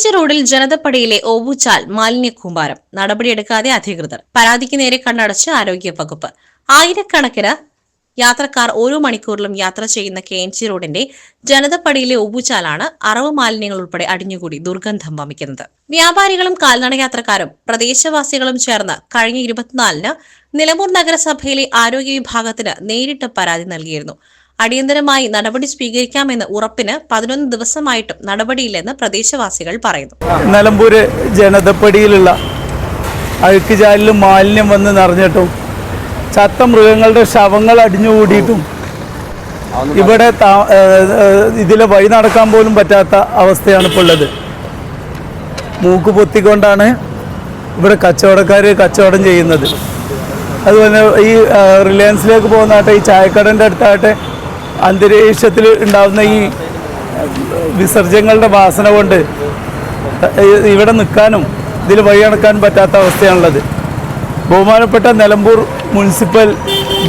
കേഞ്ചി റോഡിൽ ജനതപ്പടിയിലെ ഓവുചാൽ മാലിന്യ കൂമ്പാരം നടപടിയെടുക്കാതെ അധികൃതർ പരാതിക്ക് നേരെ കണ്ണടച്ച് ആരോഗ്യ വകുപ്പ് ആയിരക്കണക്കിന് യാത്രക്കാർ ഓരോ മണിക്കൂറിലും യാത്ര ചെയ്യുന്ന കെ എൻ സി റോഡിന്റെ ജനതപ്പടിയിലെ ഒബുചാലാണ് അറവ് മാലിന്യങ്ങൾ ഉൾപ്പെടെ അടിഞ്ഞുകൂടി ദുർഗന്ധം വമിക്കുന്നത്. വ്യാപാരികളും കാൽനട യാത്രക്കാരും പ്രദേശവാസികളും ചേർന്ന് കഴിഞ്ഞ ഇരുപത്തിനാലിന് നിലമ്പൂർ നഗരസഭയിലെ ആരോഗ്യ വിഭാഗത്തിന് നേരിട്ട് പരാതി നൽകിയിരുന്നു. അടിയന്തരമായി നടപടി സ്വീകരിക്കാമെന്ന ഉറപ്പിന് പതിനൊന്ന് ദിവസമായിട്ടും നടപടിയില്ലെന്ന് പ്രദേശവാസികൾ പറയുന്നു. നിലമ്പൂര് ജനതപ്പടിയിലുള്ള അഴുക്കുചാലിലും മാലിന്യം വന്ന് നിറഞ്ഞിട്ടും ചത്ത മൃഗങ്ങളുടെ ശവങ്ങൾ അടിഞ്ഞുകൂടിയിട്ടും ഇവിടെ ഇതിലെ വഴി നടക്കാൻ പോലും പറ്റാത്ത അവസ്ഥയാണ് ഇപ്പോൾ ഉള്ളത്. മൂക്ക് പൊത്തിക്കൊണ്ടാണ് ഇവിടെ കച്ചവടക്കാർ കച്ചവടം ചെയ്യുന്നത്. അതുപോലെ ഈ റിലയൻസിലേക്ക് പോകുന്നതാട്ടെ ഈ ചായക്കടന്റെ അടുത്താട്ടെ അന്തരീക്ഷത്തിൽ ഉണ്ടാകുന്ന ഈ വിസർജ്യങ്ങളുടെ വാസന കൊണ്ട് ഇവിടെ നിൽക്കാനും ഇതിൽ വഴിയടക്കാനും പറ്റാത്ത അവസ്ഥയാണുള്ളത്. ബഹുമാനപ്പെട്ട നിലമ്പൂർ മുനിസിപ്പൽ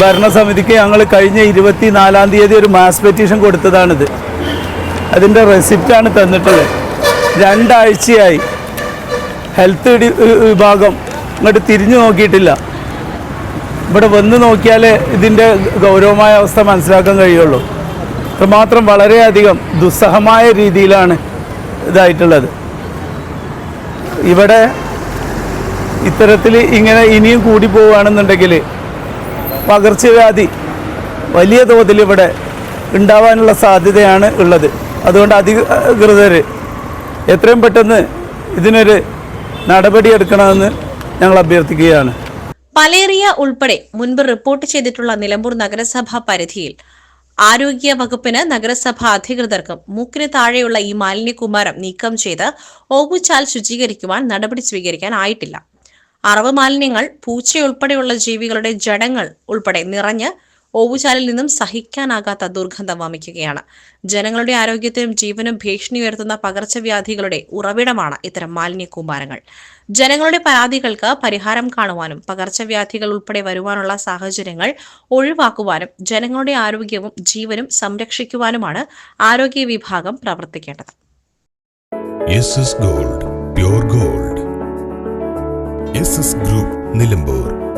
ഭരണസമിതിക്ക് ഞങ്ങൾ കഴിഞ്ഞ ഇരുപത്തി നാലാം തീയതി ഒരു മാസ് പെറ്റീഷൻ കൊടുത്തതാണിത്. അതിന്റെ റെസിപ്റ്റാണ് തന്നിട്ടുള്ളത്. രണ്ടാഴ്ചയായി ഹെൽത്ത് വിഭാഗം ഇങ്ങോട്ട് തിരിഞ്ഞു നോക്കിയിട്ടില്ല. ഇവിടെ വന്ന് നോക്കിയാൽ ഇതിന്റെ ഗൗരവമായ അവസ്ഥ മനസ്സിലാക്കാൻ കഴിയുള്ളൂ. അത്രമാത്രം വളരെയധികം ദുസ്സഹമായ രീതിയിലാണ് ഇതായിട്ടുള്ളത്. ഇവിടെ ഇത്തരത്തിൽ ഇങ്ങനെ ഇനിയും കൂടി പോവുകയാണെന്നുണ്ടെങ്കിൽ പകർച്ചവ്യാധി വലിയ തോതിൽ ഇവിടെ ഉണ്ടാവാനുള്ള സാധ്യതയാണ് ഉള്ളത്. അതുകൊണ്ട് അധികൃതർ എത്രയും പെട്ടെന്ന് ഇതിനൊരു നടപടിയെടുക്കണമെന്ന് ഞങ്ങൾ അഭ്യർത്ഥിക്കുകയാണ്. പലേറിയ ഉൾപ്പെടെ മുൻപ് റിപ്പോർട്ട് ചെയ്തിട്ടുള്ള നിലമ്പൂർ നഗരസഭാ പരിധിയിൽ ആരോഗ്യ വകുപ്പിന് നഗരസഭാ അധികൃതർക്കും മൂക്കിന് താഴെയുള്ള ഈ മാലിന്യകുമാരം നീക്കം ചെയ്ത് ഓവുചാൽ ശുചീകരിക്കുവാൻ നടപടി സ്വീകരിക്കാൻ ആയിട്ടില്ല. അറവ് മാലിന്യങ്ങൾ പൂച്ചയുൾപ്പെടെയുള്ള ജീവികളുടെ ജഡങ്ങൾ ഉൾപ്പെടെ നിറഞ്ഞ് ഓവുചാലിൽ നിന്നും സഹിക്കാനാകാത്ത ദുർഗന്ധം വമിക്കുകയാണ്. ജനങ്ങളുടെ ആരോഗ്യത്തിനും ജീവനും ഭീഷണി ഉയർത്തുന്ന പകർച്ചവ്യാധികളുടെ ഉറവിടമാണ് ഇത്തരം മാലിന്യ കൂമ്പാരങ്ങൾ. ജനങ്ങളുടെ പരാതികൾക്ക് പരിഹാരം കാണുവാനും പകർച്ചവ്യാധികൾ ഉൾപ്പെടെ വരുവാനുള്ള സാഹചര്യങ്ങൾ ഒഴിവാക്കുവാനും ജനങ്ങളുടെ ആരോഗ്യവും ജീവനും സംരക്ഷിക്കുവാനുമാണ് ആരോഗ്യ വിഭാഗം പ്രവർത്തിക്കേണ്ടത്. Gold gold. ഗ്രൂപ്പ് നിലമ്പൂർ.